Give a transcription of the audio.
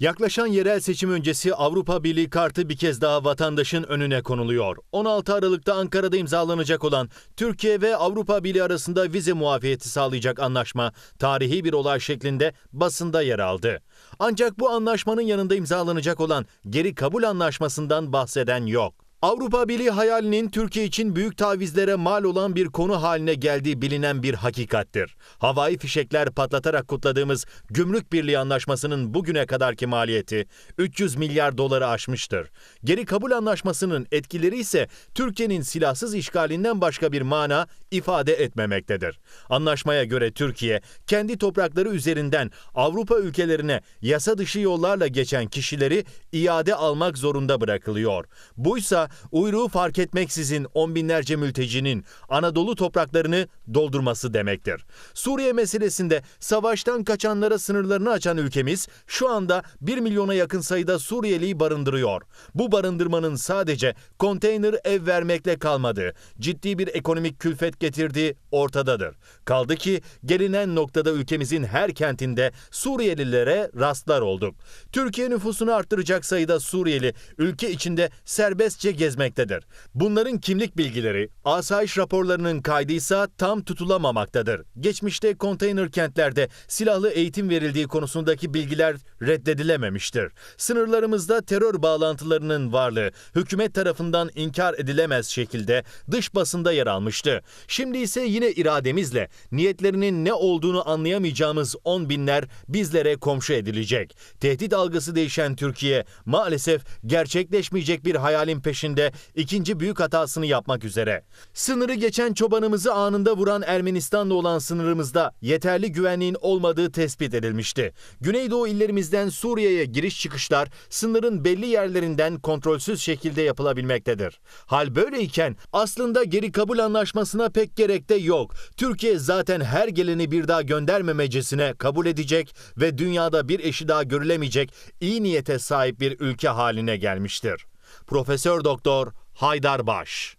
Yaklaşan yerel seçim öncesi Avrupa Birliği kartı bir kez daha vatandaşın önüne konuluyor. 16 Aralık'ta Ankara'da imzalanacak olan Türkiye ve Avrupa Birliği arasında vize muafiyeti sağlayacak anlaşma tarihi bir olay şeklinde basında yer aldı. Ancak bu anlaşmanın yanında imzalanacak olan geri kabul anlaşmasından bahseden yok. Avrupa Birliği hayalinin Türkiye için büyük tavizlere mal olan bir konu haline geldiği bilinen bir hakikattir. Havai fişekler patlatarak kutladığımız Gümrük Birliği Anlaşması'nın bugüne kadarki maliyeti 300 milyar doları aşmıştır. Geri kabul anlaşmasının etkileri ise Türkiye'nin silahsız işgalinden başka bir mana ifade etmemektedir. Anlaşmaya göre Türkiye kendi toprakları üzerinden Avrupa ülkelerine yasa dışı yollarla geçen kişileri iade almak zorunda bırakılıyor. Buysa uyruğu fark etmeksizin on binlerce mültecinin Anadolu topraklarını doldurması demektir. Suriye meselesinde savaştan kaçanlara sınırlarını açan ülkemiz şu anda 1 milyona yakın sayıda Suriyeliyi barındırıyor. Bu barındırmanın sadece konteyner ev vermekle kalmadığı, ciddi bir ekonomik külfet getirdiği ortadadır. Kaldı ki gelinen noktada ülkemizin her kentinde Suriyelilere rastlar olduk. Türkiye nüfusunu arttıracak sayıda Suriyeli ülke içinde serbestçe gezmektedir. Bunların kimlik bilgileri, asayiş raporlarının kaydıysa tam tutulamamaktadır. Geçmişte konteyner kentlerde silahlı eğitim verildiği konusundaki bilgiler reddedilememiştir. Sınırlarımızda terör bağlantılarının varlığı hükümet tarafından inkar edilemez şekilde dış basında yer almıştı. Şimdi ise yine irademizle niyetlerinin ne olduğunu anlayamayacağımız on binler bizlere komşu edilecek. Tehdit algısı değişen Türkiye maalesef gerçekleşmeyecek bir hayalin peşinde ikinci büyük hatasını yapmak üzere. Sınırı geçen çobanımızı anında vuran Ermenistan'la olan sınırımızda yeterli güvenliğin olmadığı tespit edilmişti. Güneydoğu illerimizden Suriye'ye giriş çıkışlar sınırın belli yerlerinden kontrolsüz şekilde yapılabilmektedir. Hal böyleyken aslında geri kabul anlaşmasına pek gerek de yok. Türkiye zaten her geleni bir daha göndermemecesine kabul edecek ve dünyada bir eşi daha görülemeyecek iyi niyete sahip bir ülke haline gelmiştir. Profesör Doktor Haydar Baş